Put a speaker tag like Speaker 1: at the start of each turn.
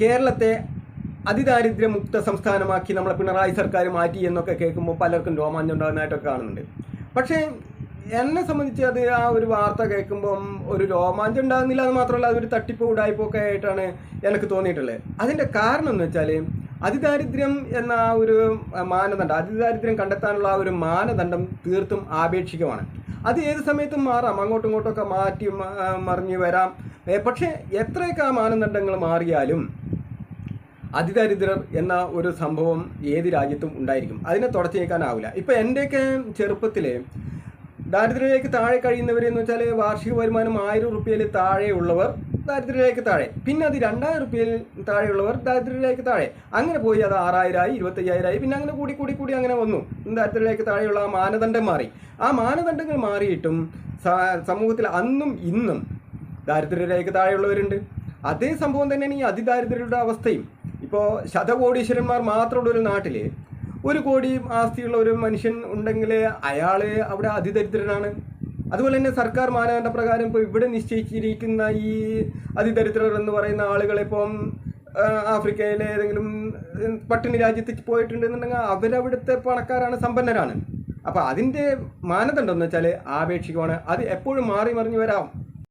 Speaker 1: കേരളത്തെ അതിദാരിദ്ര്യമുക്ത സംസ്ഥാനമാക്കി നമ്മളെ പിണറായി സർക്കാർ മാറ്റി എന്നൊക്കെ കേൾക്കുമ്പോൾ പലർക്കും രോമാഞ്ചം ഉണ്ടാകുന്നതായിട്ടൊക്കെ കാണുന്നുണ്ട്. പക്ഷേ എന്നെ സംബന്ധിച്ച് അത് ആ ഒരു വാർത്ത കേൾക്കുമ്പം ഒരു രോമാഞ്ചം ഉണ്ടാകുന്നില്ല എന്ന് മാത്രമല്ല അതൊരു തട്ടിപ്പ് ഉടായ്പൊക്കെ ആയിട്ടാണ് എനിക്ക് തോന്നിയിട്ടുള്ളത്. അതിന്റെ കാരണം എന്ന് വെച്ചാൽ അതിദാരിദ്ര്യം എന്ന ആ ഒരു മാനദണ്ഡം അതിദാരിദ്ര്യം കണ്ടെത്താനുള്ള ആ ഒരു മാനദണ്ഡം തീർത്തും ആപേക്ഷികമാണ്. അത് ഏത് സമയത്തും മാറാം അങ്ങോട്ടും ഇങ്ങോട്ടൊക്കെ മാറ്റി മറിഞ്ഞ് വരാം. പക്ഷേ എത്രയൊക്കെ ആ മാനദണ്ഡങ്ങൾ മാറിയാലും അതിദരിദ്രർ എന്ന ഒരു സംഭവം ഏത് രാജ്യത്തും ഉണ്ടായിരിക്കും. അതിനെ തുടച്ചു നീക്കാനാവില്ല ഇപ്പം എന്റെയൊക്കെ ചെറുപ്പത്തിലെ ദാരിദ്ര്യരേഖയ്ക്ക് താഴെ കഴിയുന്നവരെന്ന് വെച്ചാൽ വാർഷിക വരുമാനം ആയിരം റുപ്യയിൽ താഴെയുള്ളവർ ദാരിദ്ര്യരേഖയ്ക്ക് താഴെ. പിന്നെ അത് രണ്ടായിരം റുപ്യയിൽ താഴെയുള്ളവർ ദാരിദ്ര്യരേഖയ്ക്ക് താഴെ. അങ്ങനെ പോയി അത് ആറായിരമായി ഇരുപത്തയ്യായിരമായി പിന്നെ അങ്ങനെ കൂടി കൂടി കൂടി അങ്ങനെ വന്നു. ദാരിദ്ര്യരേഖയ്ക്ക് താഴെയുള്ള ആ മാനദണ്ഡം മാറി. ആ മാനദണ്ഡങ്ങൾ മാറിയിട്ടും സമൂഹത്തിൽ അന്നും ഇന്നും ദാരിദ്ര്യരേഖയ്ക്ക് താഴെയുള്ളവരുണ്ട്. അതേ സംഭവം തന്നെയാണ് ഈ അതിദാരിദ്ര്യരുടെ അവസ്ഥയും. ഇപ്പോൾ ശതകോടീശ്വരന്മാർ മാത്രമുള്ള ഒരു നാട്ടിൽ ഒരു കോടി ആസ്തിയുള്ള ഒരു മനുഷ്യൻ ഉണ്ടെങ്കിൽ അയാൾ അവിടെ അതിദരിദ്രനാണ്. അതുപോലെ തന്നെ സർക്കാർ മാനദണ്ഡ പ്രകാരം ഇപ്പോൾ ഇവിടെ നിശ്ചയിച്ചിരിക്കുന്ന ഈ അതിദരിദ്രർ എന്ന് പറയുന്ന ആളുകളെ ഇപ്പം ആ, ആഫ്രിക്കയിലെ ഏതെങ്കിലും പട്ടിണി രാജ്യത്ത് പോയിട്ടുണ്ടെന്നുണ്ടെങ്കിൽ അവരവിടുത്തെ പണക്കാരാണ് സമ്പന്നരാണ്. അപ്പോൾ അതിന്റെ മാനദണ്ഡം എന്ന് വെച്ചാൽ ആപേക്ഷികമാണ് അത് എപ്പോഴും മാറി മറിഞ്ഞു വരാം.